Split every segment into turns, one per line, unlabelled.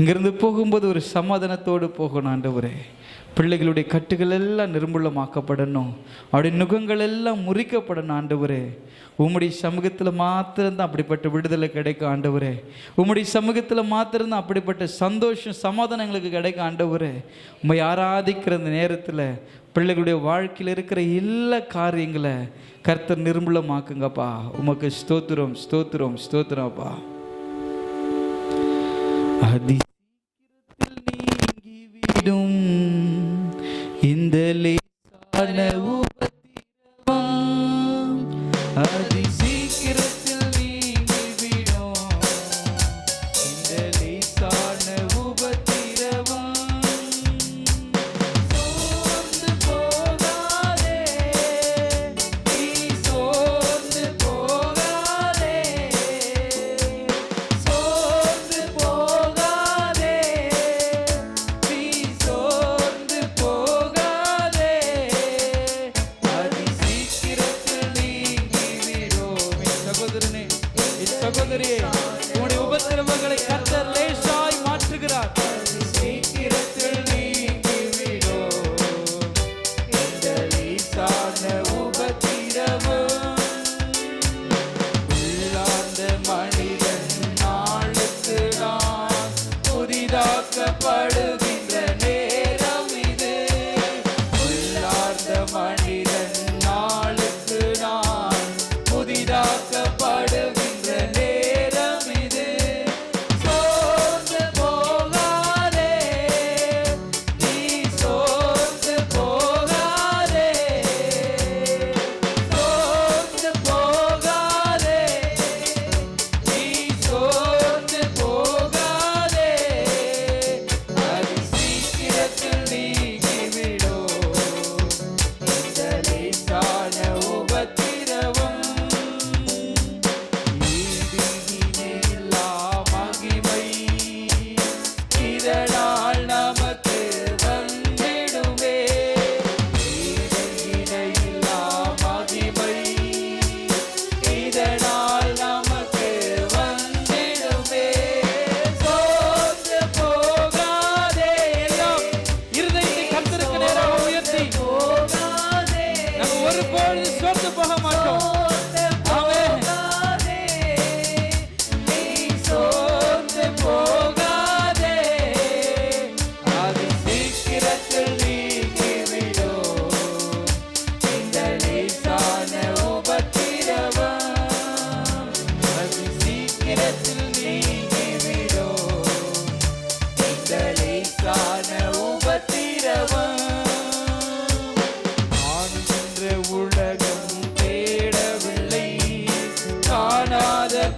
இங்கிருந்து போகும்போது ஒரு சமாதானத்தோடு போகணும் ஆண்டவரே. பிள்ளைகளுடைய கட்டுகள் எல்லாம் நிர்மூலமாக்கப்படணும். அவருடைய நுகங்கள் எல்லாம் முறிக்கப்படணும் ஆண்டவரே. உம்முடைய சமூகத்தில் மாத்திரம்தான் அப்படிப்பட்ட விடுதலை கிடைக்கும் ஆண்டவரே. உம்முடைய சமூகத்தில் மாத்திரம்தான் அப்படிப்பட்ட சந்தோஷம் சமாதானம் எங்களுக்கு கிடைக்கும் ஆண்டவரே. உம்மை ஆராதிக்கிற அந்த நேரத்தில் பிள்ளைகளுடைய வாழ்க்கையில் இருக்கிற எல்லா காரியங்களை கர்த்தர் நிர்மூலமாக்குங்கப்பா. உமக்கு ஸ்தோத்திரம் ஸ்தோத்திரம் ஸ்தோத்திரம்ப்பா அதி லேசான என் சகோதரியே உன்னுடைய உபத்திரமங்களை கத்தர் லேசாய் மாற்றுகிறார்.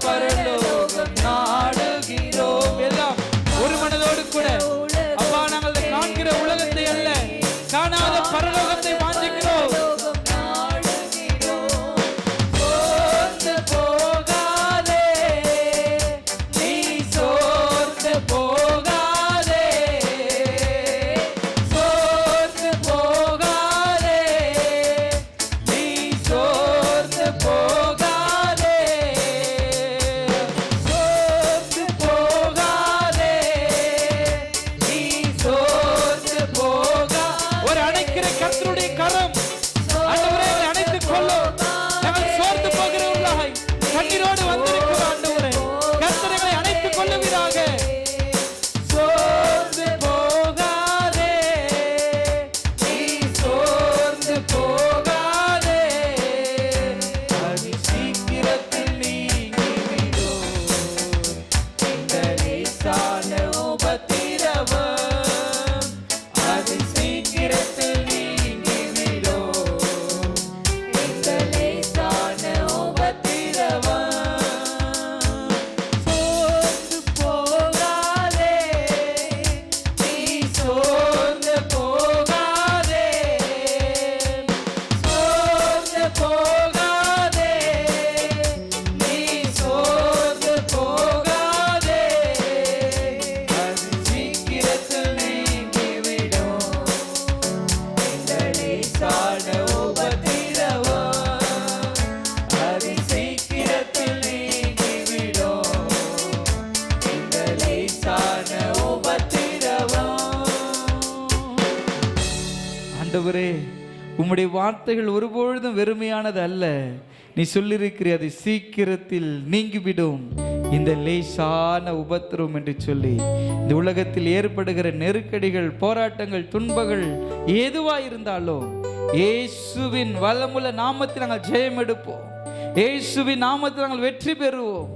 para el otro. பண்ணுவீராக. ஆண்டவரே உம்முடைய வார்த்தைகள் ஒருபொழுதும் வெறுமையானது அல்ல. நீ சொல்லியிருக்கிறீ அது சீக்கிரத்தில் நீங்கிவிடும். இந்த லேசான உபத்திரம் என்று சொல்லி இந்த உலகத்தில் ஏற்படுகிற நெருக்கடிகள் போராட்டங்கள் துன்பங்கள் எதுவா இருந்தாலும் இயேசுவின் வல்லமுள்ள நாமத்தில் நாங்கள் ஜெயம் எடுப்போம் இயேசுவின் நாமத்தில் நாங்கள் வெற்றி பெறுவோம்.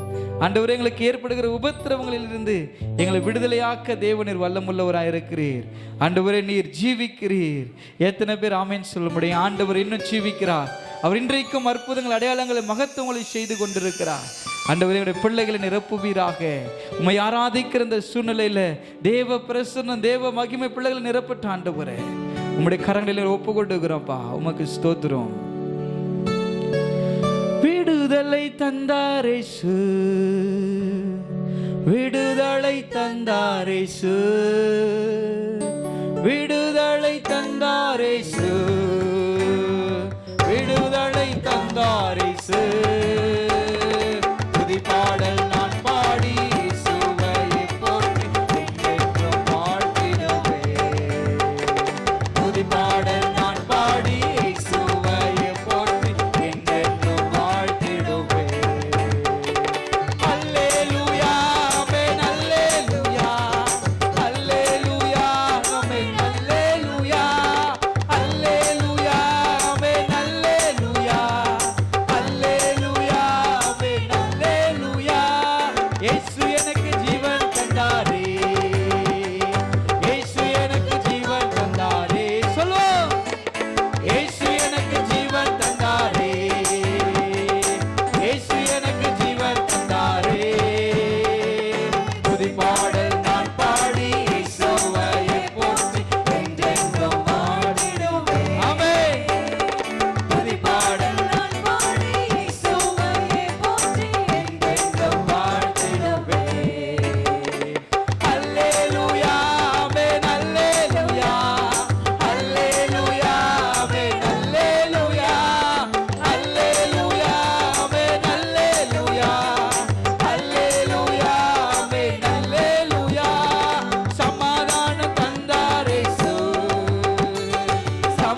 ஆண்டவரே எங்களுக்கு ஏற்படுகிற உபத்திரவங்களிலிருந்து எங்களை விடுதலையாக்க தேவனீர் வல்லமுள்ளவராக இருக்கிறீர் ஆண்டவரே நீர் ஜீவிக்கிறீர். எத்தனை பேர் ஆமேன்னு சொல்ல முடியும்? ஆண்டவர் இன்னும் ஜீவிக்கிறார். அவர் இன்றைக்கும் அற்புதங்கள் அடையாளங்களை மகத்துவங்களை செய்து கொண்டிருக்கிறார். ஆண்டவரே உடைய பிள்ளைகளை நிரப்புவீராக. உண்மை ஆராதிக்கிற இந்த சூழ்நிலையில் தேவ பிரசன்னம் தேவ மகிமை பிள்ளைகளை நிரப்பட்ட ஆண்டவரே. உம்முடைய கரங்களில் ஒப்பு கொண்டுக்கிறோம்ப்பா உமக்கு ஸ்தோத்திரம். விடுதலை தந்தாரேசு விடுதலை தந்தாரேசு விடுதலை தந்தாரேசு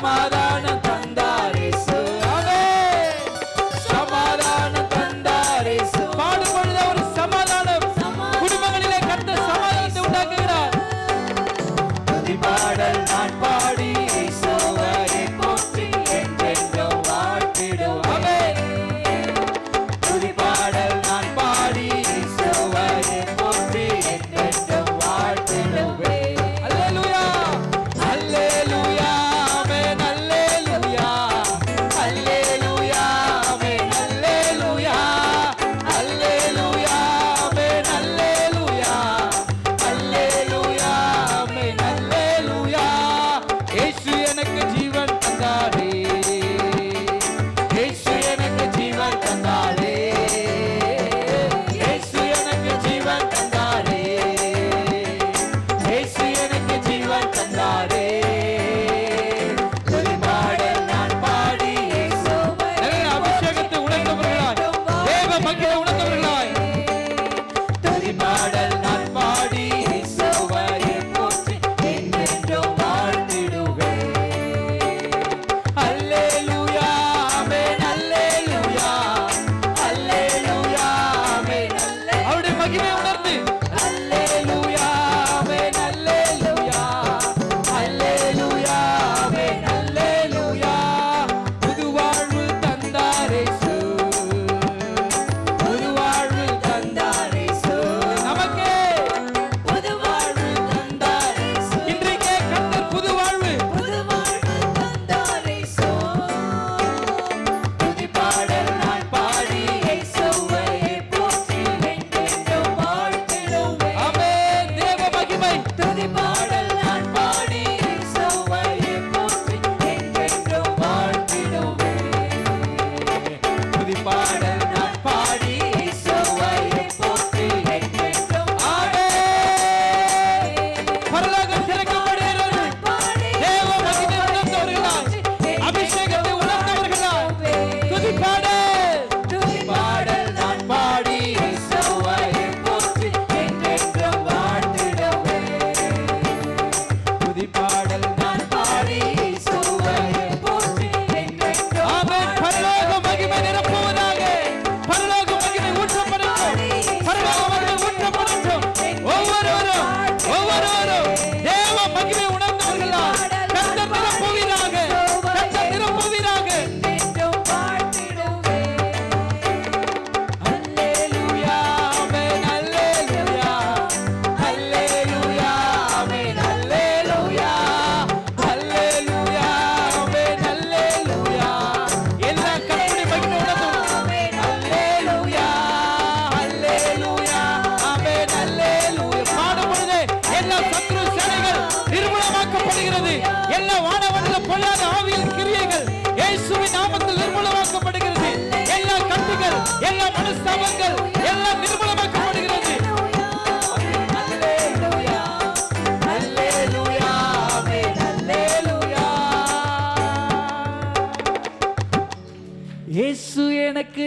சமாதானம்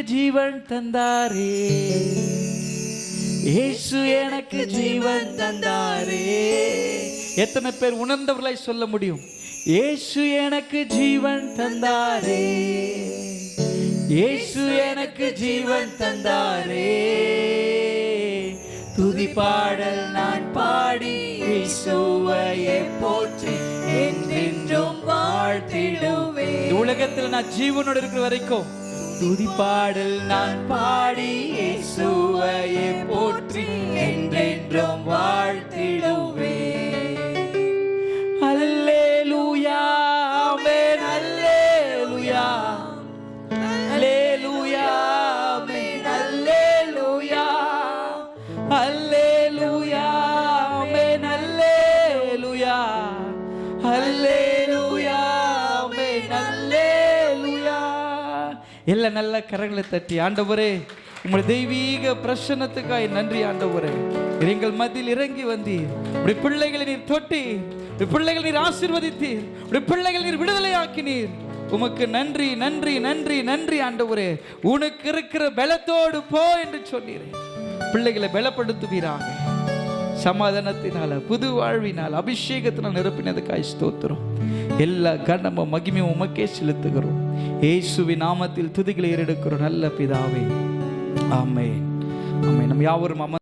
ஜீவன் தந்தாரே. இயேசு எனக்கு ஜீவன் தந்தாரே. எத்தனை பேர் உணர்ந்தவர்களை சொல்ல முடியும்? இயேசு எனக்கு ஜீவன் தந்தாரே. இயேசு எனக்கு ஜீவன் தந்தாரே. துதி பாடல் நான் பாடி இயேசுவை எப்போ உலகத்தில் நான் ஜீவனோடு இருக்கிற வரைக்கும் துதி பாடல் நான் பாடி இயேசுவையே போற்றி என்றென்றும் வாழ்த்திடுவேன். எல்லா நல்ல கரங்களை தட்டி ஆண்டவரே உங்களுடைய தெய்வீக பிரசனத்துக்காய் நன்றி ஆண்டவரே. எங்கள் மத்தியில் இறங்கி வந்தீர். உடைய பிள்ளைகளை நீர் தொட்டி உடைய பிள்ளைகளை நீர் ஆசீர்வதித்தீர். உடைய பிள்ளைகளை நீர் விடுதலை ஆக்கினீர் உமக்கு நன்றி நன்றி நன்றி நன்றி ஆண்டவரே. உனக்கு இருக்கிற பலத்தோடு போ என்று சொன்னீரே. பிள்ளைகளை பலப்படுத்துவீராக. சமாதானத்தினால புது வாழ்வினால் அபிஷேகத்தினால் நிரப்பினதுக்காய் ஸ்தோத்திரம். எல்லா கனமும் மகிமையும் உமக்கே செலுத்துகிறோம். இயேசுவின் நாமத்தில் துதிகளை ஏறெடுக்கிறோம் நல்ல பிதாவே. ஆமே ஆமே நம் யாவரும் அமர்ந்து